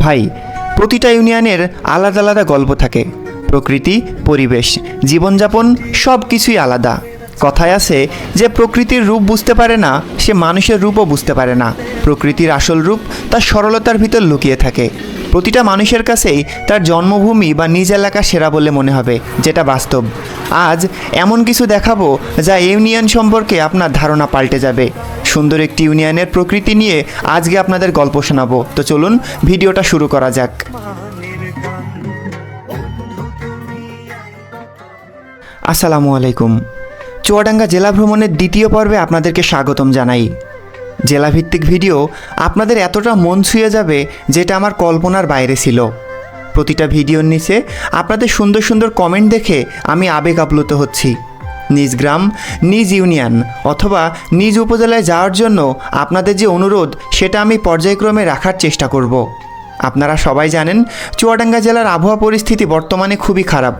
ভাই, প্রতিটা ইউনিয়নের আলাদা আলাদা গল্প থাকে। প্রকৃতি, পরিবেশ, জীবনযাপন সব কিছুই আলাদা। কথায় আছে যে প্রকৃতির রূপ বুঝতে পারে না, সে মানুষের রূপও বুঝতে পারে না। প্রকৃতির আসল রূপ তার সরলতার ভিতর লুকিয়ে থাকে। প্রতিটা মানুষের কাছেই তার জন্মভূমি বা নিজ এলাকা সেরা বলে মনে হবে, যেটা বাস্তব। আজ এমন কিছু দেখাবো যা ইউনিয়ন সম্পর্কে আপনার ধারণা পাল্টে যাবে। সুন্দর একটি ইউনিয়নের প্রকৃতি নিয়ে আজকে আপনাদের গল্প শোনাবো। তো চলুন, ভিডিওটা শুরু করা যাক। আসসালামু আলাইকুম। চুয়াডাঙ্গা জেলা ভ্রমণের দ্বিতীয় পর্বে আপনাদেরকে স্বাগতম জানাই। জেলাভিত্তিক ভিডিও আপনাদের এতটা মন ছুঁয়ে যাবে যেটা আমার কল্পনার বাইরে ছিল। প্রতিটা ভিডিওর নিচে আপনাদের সুন্দর সুন্দর কমেন্ট দেখে আমি আবেগ আপ্লুত হচ্ছি। নিজ গ্রাম, নিজ ইউনিয়ন অথবা নিজ উপজেলায় যাওয়ার জন্য আপনাদের যে অনুরোধ সেটা আমি পর্যায়ক্রমে রাখার চেষ্টা করব। আপনারা সবাই জানেন চুয়াডাঙ্গা জেলার আবহাওয়া পরিস্থিতি বর্তমানে খুবই খারাপ।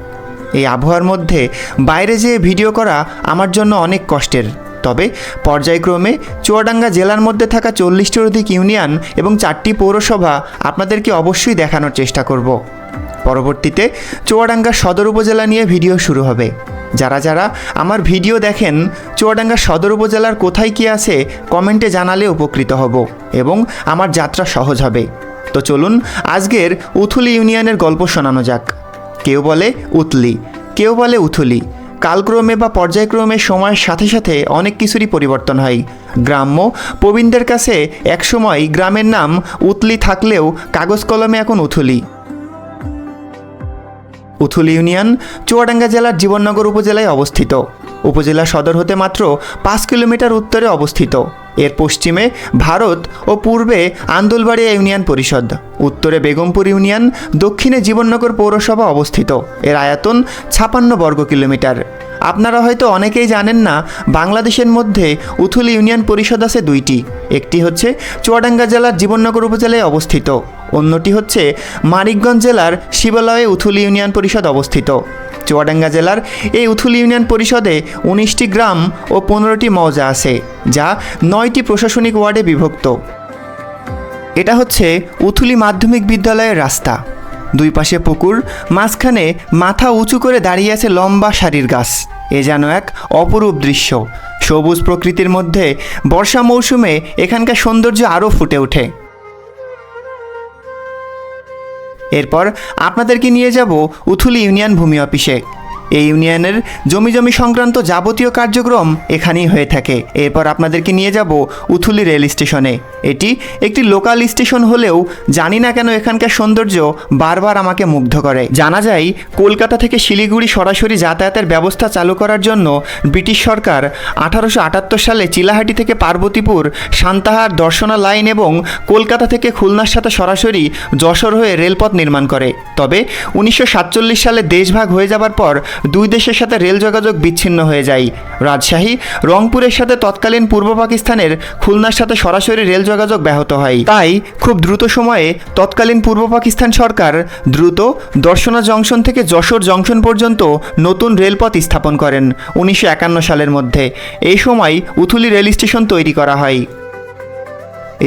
এই আবহাওয়ার মধ্যে বাইরে যেয়ে ভিডিও করা আমার জন্য অনেক কষ্টের। তবে পর্যায়ক্রমে চুয়াডাঙ্গা জেলার মধ্যে থাকা চল্লিশটির অধিক ইউনিয়ন এবং চারটি পৌরসভা আপনাদেরকে অবশ্যই দেখানোর চেষ্টা করব। পরবর্তীতে চুয়াডাঙ্গা সদর উপজেলা নিয়ে ভিডিও শুরু হবে। যারা যারা আমার ভিডিও দেখেন, চুয়াডাঙ্গা সদর উপজেলার কোথায় কি আছে কমেন্টে জানালে উপকৃত হব এবং আমার যাত্রা সহজ হবে। তো চলুন আজকের উথুলি ইউনিয়নের গল্প শোনানো যাক। কেউ বলে উতলি কেউ বলে উথুলি। কালক্রমে বা পর্যায়ক্রমে সময়ের সাথে সাথে অনেক কিছুরই পরিবর্তন হয়। গ্রাম্য প্রবীণদের কাছে একসময় গ্রামের নাম উতলি থাকলেও কাগজ কলমে এখন উথুলি। উথুলি ইউনিয়ন চুয়াডাঙ্গা জেলার জীবননগর উপজেলায় অবস্থিত। উপজেলা সদর হতে মাত্র পাঁচ কিলোমিটার উত্তরে অবস্থিত। এর পশ্চিমে ভারত ও পূর্বে আন্দুলবাড়িয়া ইউনিয়ন পরিষদ। উত্তরে বেগমপুর ইউনিয়ন, দক্ষিণে জীবননগর পৌরসভা অবস্থিত। এর আয়তন ছাপান্ন বর্গ কিলোমিটার। আপনারা হয়তো অনেকেই জানেন না, বাংলাদেশের মধ্যে উথুলি ইউনিয়ন পরিষদ আছে দুইটি। একটি হচ্ছে চুয়াডাঙ্গা জেলার জীবননগর উপজেলায় অবস্থিত। অন্যটি হচ্ছে মানিকগঞ্জ জেলার শিবালয়ে উথুলি ইউনিয়ন পরিষদ অবস্থিত। চুয়াডাঙ্গা জেলার এই উথুল ইউনিয়ন পরিষদে উনিশটি গ্রাম ও পনেরোটি মৌজা আছে, যা নয়টি প্রশাসনিক ওয়ার্ডে বিভক্ত। এটা হচ্ছে উথুলি মাধ্যমিক বিদ্যালয়ের রাস্তা। দুই পাশে পুকুর, মাঝখানে মাথা উঁচু করে দাঁড়িয়ে আছে লম্বা সারির গাছ। এ যেন এক অপরূপ দৃশ্য। সবুজ প্রকৃতির মধ্যে বর্ষা মৌসুমে এখানকার সৌন্দর্য আরও ফুটে ওঠে। এরপর আপনাদেরকে নিয়ে যাব উথুলি ইউনিয়ন ভূমি অফিসে। এই ইউনিয়নের জমি জমি সংক্রান্ত যাবতীয় কার্যক্রম এখানেই হয়ে থাকে। এরপর আপনাদেরকে নিয়ে যাব উথুলি রেল স্টেশনে। এটি একটি লোকাল স্টেশন হলেও জানি না কেন এখানকার সৌন্দর্য বারবার আমাকে মুগ্ধ করে। জানা যায়, কলকাতা থেকে শিলিগুড়ি সরাসরি যাতায়াতের ব্যবস্থা চালু করার জন্য ব্রিটিশ সরকার আঠারোশো আটাত্তর সালে চিলাহাটি থেকে পার্বতীপুর, সান্তাহার দর্শনা লাইন এবং কলকাতা থেকে খুলনার সাথে সরাসরি যশোর হয়ে রেলপথ নির্মাণ করে। তবে উনিশশো সাতচল্লিশ সালে দেশভাগ হয়ে যাবার পর দুই দেশের সাথে রেল যোগাযোগ বিচ্ছিন্ন হয়ে যায়। রাজশাহী, রংপুরের সাথে তৎকালীন পূর্ব পাকিস্তানের খুলনার সাথে সরাসরি রেল যোগাযোগ ব্যাহত হয়। তাই খুব দ্রুত সময়ে তৎকালীন পূর্ব পাকিস্তান সরকার দ্রুত দর্শনা জংশন থেকে যশোর জংশন পর্যন্ত নতুন রেলপথ স্থাপন করেন উনিশশো একান্ন সালের মধ্যে। এই সময় উথুলি রেল স্টেশন তৈরি করা হয়।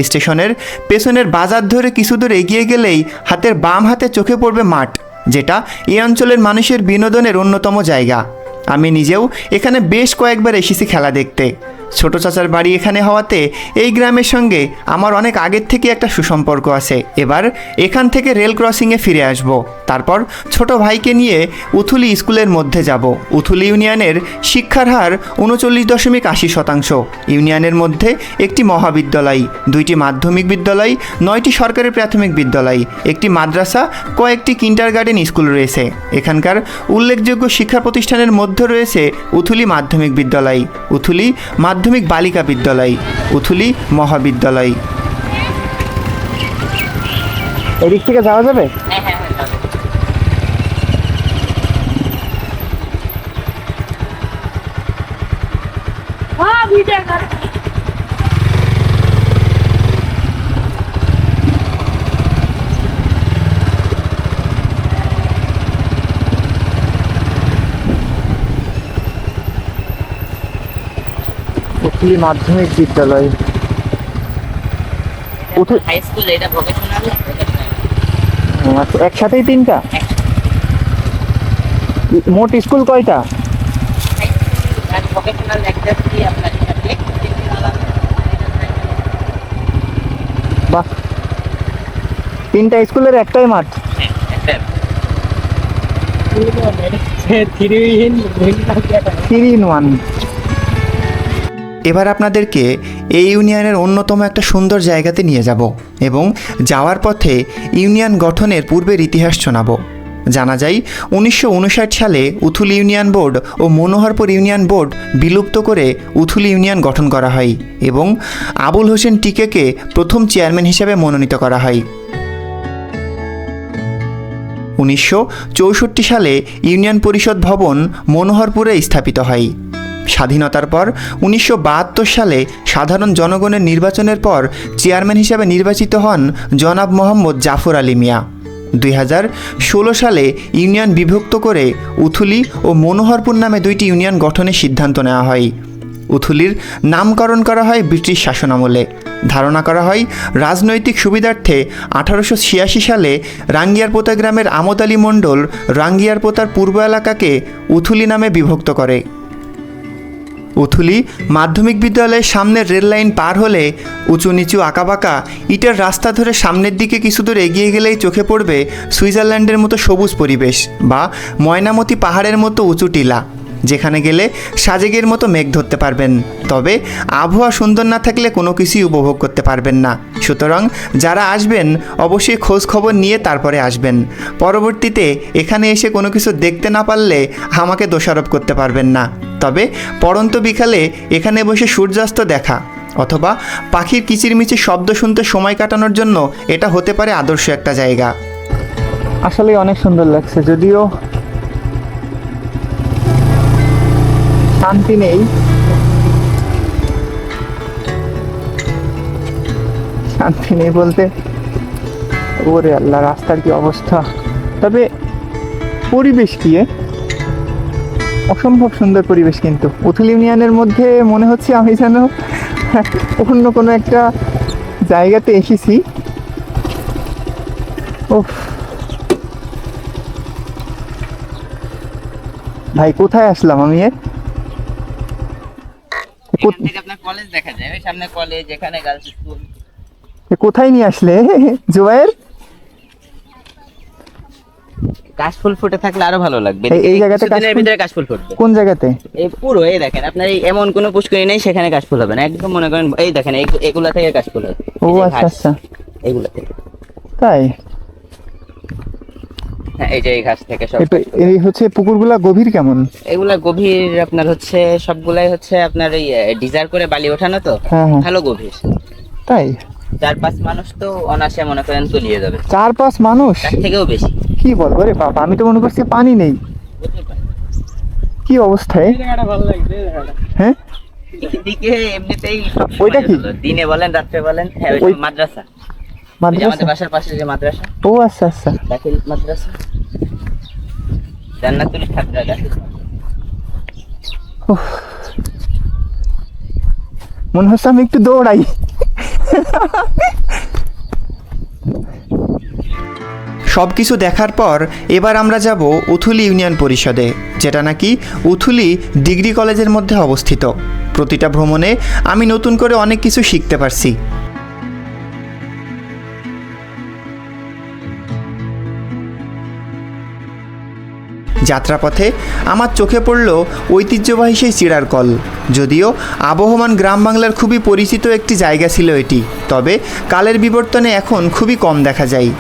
স্টেশনের পেছনের বাজার ধরে কিছু দূর এগিয়ে গেলেই হাতের বাম হাতে চোখে পড়বে মাঠ। যেটা এই অঞ্চলের মানুষের বিনোদনের অন্যতম জায়গা। আমি নিজেও এখানে বেশ কয়েকবার এসেছি খেলা দেখতে। ছোট চাচার বাড়ি এখানে হওয়াতে এই গ্রামের সঙ্গে আমার অনেক আগের থেকে একটা সুসম্পর্ক আছে। এবার এখান থেকে রেল ক্রসিংয়ে ফিরে আসব। তারপর ছোট ভাইকে নিয়ে উথুলি স্কুলের মধ্যে যাব। উথুলি ইউনিয়নের শিক্ষার হার উনচল্লিশ দশমিক আশি শতাংশ। ইউনিয়নের মধ্যে একটি মহাবিদ্যালয়, দুইটি মাধ্যমিক বিদ্যালয়, নয়টি সরকারি প্রাথমিক বিদ্যালয়, একটি মাদ্রাসা, কয়েকটি কিন্টার গার্ডেন স্কুল রয়েছে। এখানকার উল্লেখযোগ্য শিক্ষা প্রতিষ্ঠানের মধ্যে রয়েছে উথুলি মাধ্যমিক বিদ্যালয়। উথুলি মাধ্যমিক বালিকা বিদ্যালয় উথুলি মহাবিদ্যালয় এদিক থেকে যাওয়া যাবে हाँ কাকলি মাধ্যমিক বিদ্যালয়। এটা আচ্ছা, একসাথেই তিনটা? মোট স্কুল কয়টা? বাহ। তিনটা স্কুলের একটাই মাঠ। Three in three in one এবার আপনাদেরকে এই ইউনিয়নের অন্যতম একটা সুন্দর জায়গাতে নিয়ে যাব এবং যাওয়ার পথে ইউনিয়ন গঠনের পূর্বের ইতিহাস শোনাবো। জানা যায়, উনিশশো উনষাট সালে উথুল ইউনিয়ন বোর্ড ও মনোহরপুর ইউনিয়ন বোর্ড বিলুপ্ত করে উথুল ইউনিয়ন গঠন করা হয় এবং আবুল হোসেন টিকেকে প্রথম চেয়ারম্যান হিসেবে মনোনীত করা হয়। উনিশশো চৌষট্টি সালে ইউনিয়ন পরিষদ ভবন মনোহরপুরে স্থাপিত হয়। স্বাধীনতার পর, উনিশশো বাহাত্তর সালে সাধারণ জনগণের নির্বাচনের পর চেয়ারম্যান হিসেবে নির্বাচিত হন জনাব মোহাম্মদ জাফর আলী মিয়া। দুই হাজার ষোলো সালে ইউনিয়ন বিভক্ত করে উথুলি ও মনোহরপুর নামে দুইটি ইউনিয়ন গঠনের সিদ্ধান্ত নেওয়া হয়। উথুলির নামকরণ করা হয় ব্রিটিশ শাসনামলে। ধারণা করা হয়, রাজনৈতিক সুবিধার্থে আঠারোশো ছিয়াশি সালে রাঙ্গিয়ারপোতা গ্রামের আমদ আলী মণ্ডল রাঙ্গিয়ারপোতার পূর্ব এলাকাকে উথুলি নামে বিভক্ত করে। উথুলি মাধ্যমিক বিদ্যালয়ের সামনের রেল লাইন পার হলে উঁচু নিচু আঁকাবাঁকা ইটের রাস্তা ধরে সামনের দিকে কিছু দূর এগিয়ে গেলেই চোখে পড়বে সুইজারল্যান্ডের মতো সবুজ পরিবেশ বা ময়নামতি পাহাড়ের মতো উঁচু টিলা, যেখানে গেলে সাজেগের মতো মেঘ ধরতে পারবেন। তবে আবহাওয়া সুন্দর না থাকলে কোনো কিছুই উপভোগ করতে পারবেন না। সুতরাং যারা আসবেন, অবশ্যই খোঁজ খবর নিয়ে তারপরে আসবেন। পরবর্তীতে এখানে এসে কোনো কিছু দেখতে না পারলে আমাকে দোষারোপ করতে পারবেন না। তবে পরন্ত বিকালে এখানে বসে সূর্যাস্ত দেখা, অথবা পাখির কিচিরমিচির শব্দ শুনতে সময় কাটানোর জন্য এটা হতে পারে আদর্শ একটা জায়গা। আসলে অনেক সুন্দর লাগছে, যদিও শান্তি নেই। শান্তি নেই বলতে, ওরে আল্লাহ, রাস্তার কি অবস্থা? তবে পরিবেশ কি? অসম্ভব সুন্দর পরিবেশ কিন্তু। উথুল ইউনিয়নের মধ্যে মনে হচ্ছে আমি যেন অন্য কোনো একটা জায়গাতে এসেছি। উফ। ভাই কোথায় আসলাম আমি এ? এখান থেকে আপনার কলেজ দেখা যায় ওই সামনে কলেজ এখানে গার্লস স্কুল এ কোথায় নিয়ে আসলে জুবাইর কাশফুল ফুটে থাকলে আরও ভালো লাগবে। এই- এই জায়গাতে কিছুদিনের কাশফুল- ভিতরে কাশফুল ফুটবে। কোন জায়গাতে? এই পুরো এই দেখেন আপনার এই এমন কোনো পুষ্করি নেই সেখানে কাশফুল হবে না। একদম মনে করেন এই দেখেন এগুলা থেকে কাশফুল হবে। ও আচ্ছা আচ্ছা। এগুলা থেকে। তাই? হ্যাঁ এই যে এই ঘাস থেকে সব এই হচ্ছে পুকুরগুলা গভীর কেমন? এগুলা গভীর আপনার হচ্ছে সবগুলাই হচ্ছে আপনার ওই ডিজার করে বালি ওঠানো তো হ্যাঁ হ্যাঁ। ভালো গভীর। তাই? চার পাঁচ মানুষ তো অনাসে মনে করেন তলিয়ে যাবে। চার পাঁচ মানুষ? তার থেকেও বেশি। কি বলব রে বাবা? আমি তো মনে করছি পানি নেই। কি অবস্থায় হ্যাঁ? এমনিতেই ওইটা কি? দিনে বলেন রাত্রে বলেন হ্যাঁ ওই মাদ্রাসা। ওই মাদ্রাসা? বাসার পাশে যে মাদ্রাসা। ও আচ্ছা আচ্ছা। দাখিল মাদ্রাসা। জান্নাতুল ছাত্রা দাখিল উফ। মনে হচ্ছে আমি একটু দৌড়াই। সব কিছু দেখার পর এবার আমরা যাব উথুলি ইউনিয়ন পরিষদে, যেটা নাকি উথুলি ডিগ্রি কলেজের মধ্যে অবস্থিত। প্রতিটা ভ্রমণে আমি নতুন করে অনেক কিছু শিখতে পারছি। যাত্রাপথে আমার চোখে পড়ল ঐতিহ্যবাহী সেই চিড়ার কল, যদিও আবহমান গ্রাম বাংলার খুবই পরিচিত একটি জায়গা ছিল এটি, তবে কালের বিবর্তনে এখন খুবই কম দেখা যায়।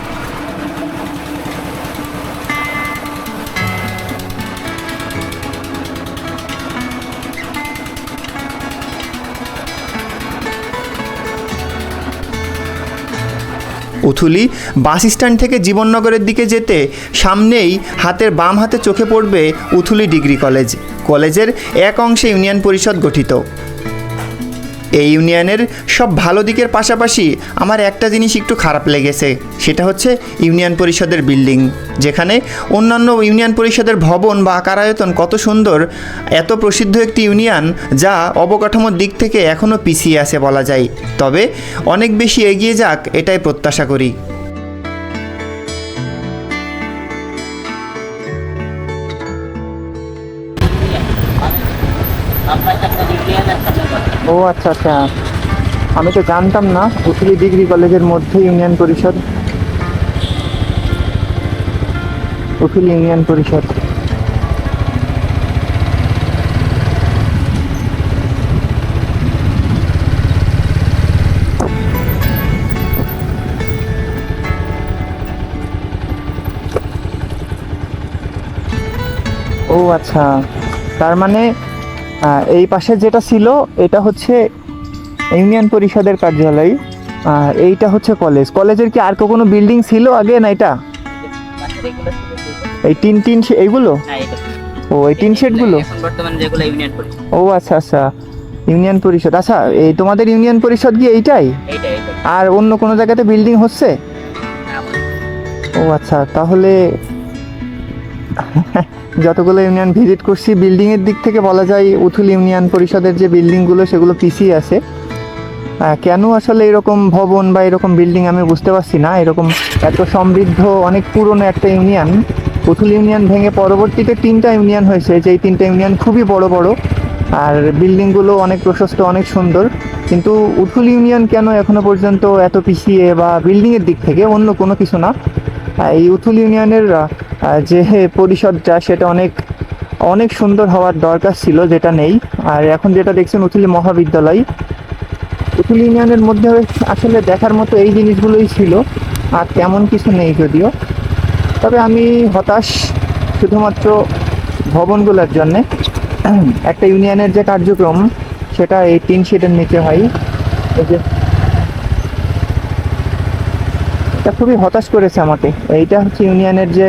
উথুলি বাস স্ট্যান্ড থেকে জীবননগরের দিকে যেতে সামনেই হাতের বাম হাতে চোখে পড়বে উথুলি ডিগ্রি কলেজ। কলেজের এক অংশে ইউনিয়ন পরিষদ গঠিত। এই ইউনিয়নের সব ভালো দিকের পাশাপাশি আমার একটা জিনিস একটু খারাপ লেগেছে, সেটা হচ্ছে ইউনিয়ন পরিষদের বিল্ডিং, যেখানে অন্যান্য ইউনিয়ন পরিষদের ভবন বা আকারায়তন কত সুন্দর, এত প্রসিদ্ধ একটি ইউনিয়ন যা অবকাঠামোর দিক থেকে এখনও পিছিয়ে আছে বলা যায়। তবে অনেক বেশি এগিয়ে যাক, এটাই প্রত্যাশা করি। আচ্ছা আচ্ছা। আমি তো জানতাম না উথুলি ডিগ্রি কলেজের মধ্যে ইউনিয়ন পরিষদ। উথুলি ইউনিয়ন পরিষদ। ও আচ্ছা তার মানে এই পাশে যেটা ছিল এটা হচ্ছে ইউনিয়ন পরিষদের কার্যালয়। আর এইটা হচ্ছে কলেজ। কলেজের কি আর কোনো বিল্ডিং ছিল আগে না এটা? এই টিন টিন এইগুলো? হ্যাঁ। ও এই টিন শেডগুলো? এখন বর্তমানে যেগুলো ইউনিয়ন পরিষদ। ও আচ্ছা আচ্ছা। ইউনিয়ন পরিষদ। আচ্ছা এই তোমাদের ইউনিয়ন পরিষদ কি এইটাই? এইটা এইটা আর অন্য কোনো জায়গাতে বিল্ডিং হচ্ছে? হ্যাঁ, ও আচ্ছা তাহলে যতগুলো ইউনিয়ন ভিজিট করছি বিল্ডিং এর দিক থেকে বলা যায় উথুল ইউনিয়ন পরিষদের যে বিল্ডিংগুলো, সেগুলো পিছিয়ে আছে। কেন আসলে এরকম ভবন বা এরকম বিল্ডিং আমি বুঝতে পারছি না। এরকম এত সমৃদ্ধ, অনেক পুরনো একটা ইউনিয়ন। উথুল ইউনিয়ন ভেঙে পরবর্তীতে তিনটা ইউনিয়ন হয়েছে। যেই তিনটা ইউনিয়ন খুবই বড় বড়। আর বিল্ডিংগুলো অনেক প্রশস্ত, অনেক সুন্দর। কিন্তু উথুল ইউনিয়ন কেন এখনও পর্যন্ত এত পিছিয়ে বা বিল্ডিংয়ের দিক থেকে অন্য কোনো কিছু না? এই উথুল ইউনিয়নের যে পরিষদটা সেটা অনেক অনেক সুন্দর হওয়ার দরকার ছিল, যেটা নেই। আর এখন যেটা দেখছেন, উথুলি মহাবিদ্যালয়। উথুল ইউনিয়নের মধ্যে আসলে দেখার মতো এই জিনিসগুলোই ছিল, আর তেমন কিছু নেই যদিও। তবে আমি হতাশ শুধুমাত্র ভবনগুলোর জন্যে। একটা ইউনিয়নের যে কার্যক্রম, সেটা এই তিন শিটের নিচে হয়। এটা খুবই হতাশ করেছে আমাকে। এইটা হচ্ছে ইউনিয়নের যে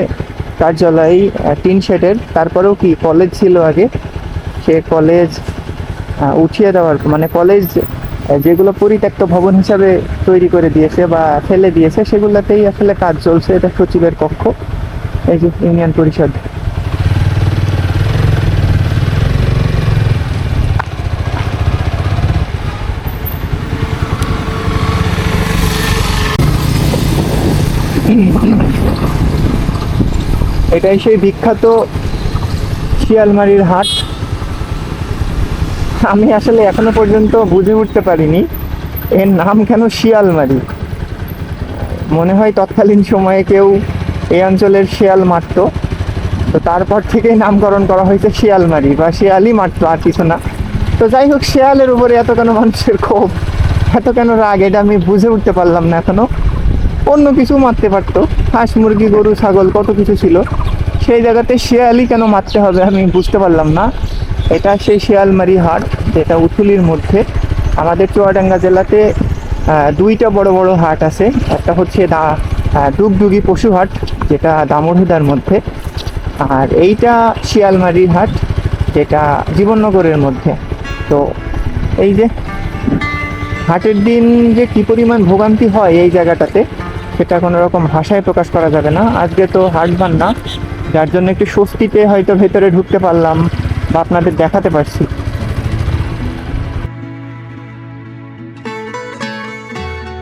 কার্যালয় টিন শেডের। তারপরেও কি কলেজ ছিল আগে? সে কলেজ উঠিয়ে দেওয়ার মানে কলেজ যেগুলো পরিত্যক্ত ভবন হিসাবে তৈরি করে দিয়েছে বা ফেলে দিয়েছে, সেগুলোতেই আসলে কাজ চলছে। এটা সচিবের কক্ষ এই যে ইউনিয়ন পরিষদ। এটাই সেই বিখ্যাত শিয়ালমারির হাট। আমি আসলে এখনও পর্যন্ত বুঝে উঠতে পারিনি এর নাম কেন শিয়ালমারি। মনে হয় তৎকালীন সময়ে কেউ এই অঞ্চলের শিয়াল মারতো। তো তারপর থেকেই নামকরণ করা হয়েছে শিয়ালমারি বা শিয়ালই মারতো, আর কিছু না। তো যাই হোক, শিয়ালের উপরে এত কেন মানুষের ক্ষোভ, এত কেন রাগ, এটা আমি বুঝে উঠতে পারলাম না এখনও। অন্য কিছু মারতে পারতো। হাঁস, মুরগি, গরু, ছাগল, কত কিছু ছিল। সেই জায়গাতে শিয়ালই কেন মারতে হবে আমি বুঝতে পারলাম না। এটা সেই শিয়ালমারি হাট, যেটা উথুলির মধ্যে। আমাদের চুয়াডাঙ্গা জেলাতে দুইটা বড় বড় হাট আছে। একটা হচ্ছে দা ডুগডুগি পশু হাট, যেটা দামোরহুদার মধ্যে। আর এইটা শিয়ালমারি হাট, যেটা জীবননগরের মধ্যে। তো এই যে, হাটের দিন যে কি পরিমাণ ভোগান্তি হয় এই জায়গাটাতে সেটা কোনো রকম ভাষায় প্রকাশ করা যাবে না। আজকে তো হাট না, যার জন্য একটু স্বস্তিতে হয়তো ভেতরে ঢুকতে পারলাম বা আপনাদের দেখাতে পারছি।